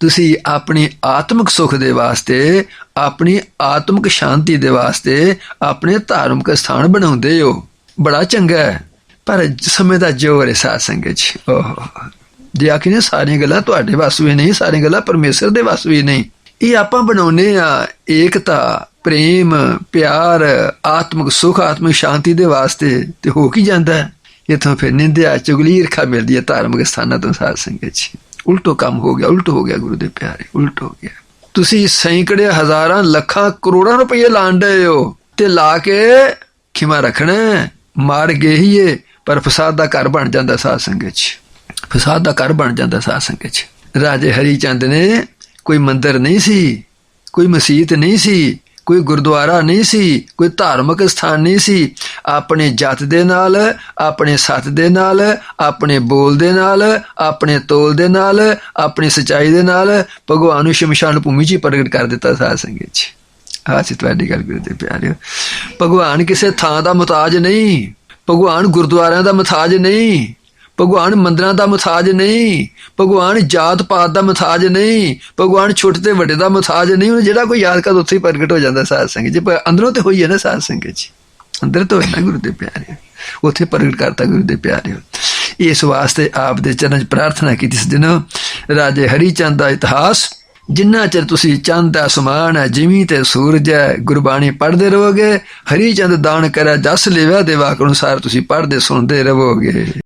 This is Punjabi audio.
ਤੁਸੀਂ ਆਪਣੀ ਆਤਮਿਕ ਸੁਖ ਦੇ ਵਾਸਤੇ, ਆਪਣੀ ਆਤਮਿਕ ਸ਼ਾਂਤੀ ਦੇ ਵਾਸਤੇ ਆਪਣੇ ਧਾਰਮਿਕ ਸਥਾਨ ਬਣਾਉਂਦੇ ਹੋ। ਬੜਾ ਚੰਗਾ ਹੈ। ਪਰ ਸਮੇਂ ਦਾ ਜੋਰ ਹੈ ਸਾਧ ਸੰਗਤ ਚ ਓਹ। ਜੇ ਆਖੀ ਨੇ ਸਾਰੀਆਂ ਗੱਲਾਂ ਤੁਹਾਡੇ ਵੱਸ ਵੀ ਨਹੀਂ, ਸਾਰੀਆਂ ਗੱਲਾਂ ਪਰਮੇਸ਼ਰ ਦੇ ਵੱਸ ਵੀ ਨਹੀਂ। ਇਹ ਆਪਾਂ ਬਣਾਉਨੇ ਆ ਏਕਤਾ, ਪ੍ਰੇਮ, ਪਿਆਰ, ਆਤਮਿਕ ਸੁਖ, ਆਤਮਿਕ ਸ਼ਾਂਤੀ ਦੇ ਵਾਸਤੇ। ਤੇ ਹੋ ਕੀ ਜਾਂਦਾ ਹੈ? ਇੱਥੋਂ ਫਿਰ ਨਿੰਦਿਆ, ਚੁਗਲੀ, ਈਰਖਾ ਮਿਲਦੀ ਹੈ ਧਾਰਮਿਕ ਸਥਾਨਾਂ ਤੋਂ ਸਾਧ ਸੰਗਤ ਚ ਉਲਟੋ ਕੰਮ ਹੋ ਗਿਆ, ਉਲਟ ਹੋ ਗਿਆ ਗੁਰੂ ਦੇ ਪਿਆਰੇ, ਉਲਟ ਹੋ ਗਿਆ। ਤੁਸੀਂ ਸੈਂਕੜੇ ਹਜ਼ਾਰਾਂ, ਲੱਖਾਂ, ਕਰੋੜਾਂ ਰੁਪਏ ਲਾਂਡੇ ਹੋ ਤੇ ਲਾ ਕੇ ਖਿਮਾ ਰੱਖਣਾ ਮਾਰ ਗਏ ਹੀ ਏ ਪਰ ਫਸਾਦ ਦਾ ਘਰ ਬਣ ਜਾਂਦਾ ਸਾਧ ਸੰਗਤ ਚ। ਫਸਾਦ ਦਾ ਘਰ ਬਣ ਜਾਂਦਾ ਸਾਧ ਸੰਗਤ ਚ। ਰਾਜੇ ਹਰੀ ਚੰਦ ਨੇ ਕੋਈ ਮੰਦਿਰ ਨਹੀਂ ਸੀ, ਕੋਈ ਮਸਜਿਦ ਨਹੀਂ ਸੀ, ਕੋਈ ਗੁਰਦੁਆਰਾ ਨਹੀਂ ਸੀ, ਕੋਈ ਧਾਰਮਿਕ ਸਥਾਨ ਨਹੀਂ ਸੀ ਆਪਣੇ ਜਤ ਦੇ ਨਾਲ, ਆਪਣੇ ਸੱਤ ਦੇ ਨਾਲ, ਆਪਣੇ ਬੋਲ ਦੇ ਨਾਲ, ਆਪਣੇ ਤੋਲ ਦੇ ਨਾਲ, ਆਪਣੀ ਸਚਾਈ ਦੇ ਨਾਲ ਭਗਵਾਨ ਨੂੰ ਸ਼ਮਸ਼ਾਨ ਭੂਮੀ 'ਚ ਹੀ ਪ੍ਰਗਟ ਕਰ ਦਿੱਤਾ ਸਾਧ ਸੰਗਤ 'ਚ। ਆਹ ਸੀ ਤੁਹਾਡੀ ਗੱਲ ਗੁਰੂ ਦੇ ਪਿਆਰਿਓ, ਭਗਵਾਨ ਕਿਸੇ ਥਾਂ ਦਾ ਮੁਤਾਜ ਨਹੀਂ, ਭਗਵਾਨ ਗੁਰਦੁਆਰਿਆਂ ਦਾ ਮੁਤਾਜ ਨਹੀਂ, ਭਗਵਾਨ ਮੰਦਰਾਂ ਦਾ ਮੁਤਾਜ ਨਹੀਂ, ਭਗਵਾਨ ਜਾਤ ਪਾਤ ਦਾ ਮੁਤਾਜ ਨਹੀਂ, ਭਗਵਾਨ ਛੋਟੇ ਤੇ ਵੱਡੇ ਦਾ ਮੁਤਾਜ ਨਹੀਂ ਉਹ ਜਿਹੜਾ ਕੋਈ ਯਾਦ ਕਰਦਾ ਉੱਥੇ ਹੀ ਪ੍ਰਗਟ ਹੋ ਜਾਂਦਾ ਸਾਧ ਸੰਗਤ ਜੀ ਅੰਦਰੋਂ ਤੇ ਹੋਈ ਹੈ ਨਾ ਸਾਧ ਸੰਗਤ ਜੀ ਅੰਦਰ ਤੋਂ ਹੈ ਗੁਰੂ ਦੇ ਪਿਆਰੇ ਉੱਥੇ ਪ੍ਰਗਟ ਕਰਤਾ ਗੁਰੂ ਦੇ ਪਿਆਰੇ ਇਸ ਵਾਸਤੇ ਆਪ ਦੇ ਚਰਨ 'ਚ ਪ੍ਰਾਰਥਨਾ ਕੀਤੀ ਇਸ ਦਿਨ ਰਾਜੇ ਹਰੀ ਚੰਦ ਦਾ ਇਤਿਹਾਸ, ਜਿੰਨਾ ਚਿਰ ਤੁਸੀਂ ਚੰਦ ਅਸਮਾਨ ਹੈ ਜਿਮੀ ਤੇ ਸੂਰਜ ਹੈ, ਗੁਰਬਾਣੀ ਪੜ੍ਹਦੇ ਰਹੋਗੇ ਹਰੀ ਚੰਦ ਦਾਨ ਕਰਿਆ, ਜਸ ਲੇਵਾ ਦੇ ਵਾਕ ਅਨੁਸਾਰ ਤੁਸੀਂ ਪੜ੍ਹਦੇ ਸੁਣਦੇ ਰਹੋਗੇ।